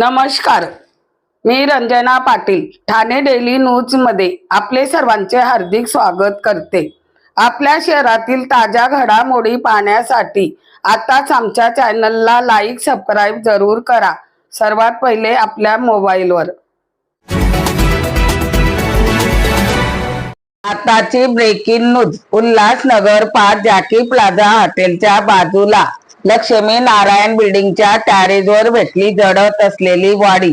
नमस्कार. मी रंजना पाटील ठाणे डेली न्यूजमध्ये आपले सर्वांचे हार्दिक स्वागत करते. आपल्या शहरातील ताज्या घडामोडी पाहण्यासाठी आताच आमच्या चॅनलला लाईक सबस्क्राईब जरूर करा. सर्वात पहिले आपल्या मोबाईलवर आताची ब्रेकिंग न्यूज उल्हासनगर पाच जॅकी प्लाझा हॉटेलच्या बाजूला लक्ष्मी नारायण बिल्डिंगच्या टॅरेजवर भेटली जडत असलेली वाडी.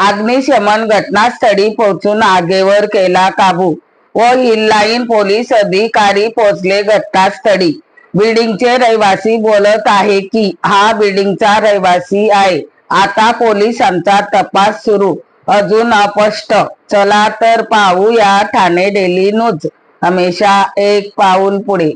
अग्निशमन घटनास्थळी पोहोचून आगेवर केला काबू व हिललाईन पोलीस अधिकारी पोहोचले घटनास्थळी. बिल्डिंगचे रहिवासी बोलत आहे की हा बिल्डिंगचा रहिवासी आहे. आता पोलिसांचा तपास सुरू. अजून अपष्ट. चला तर पाहूया ठाणे डेली न्यूज. हमेशा एक पाऊल पुढे.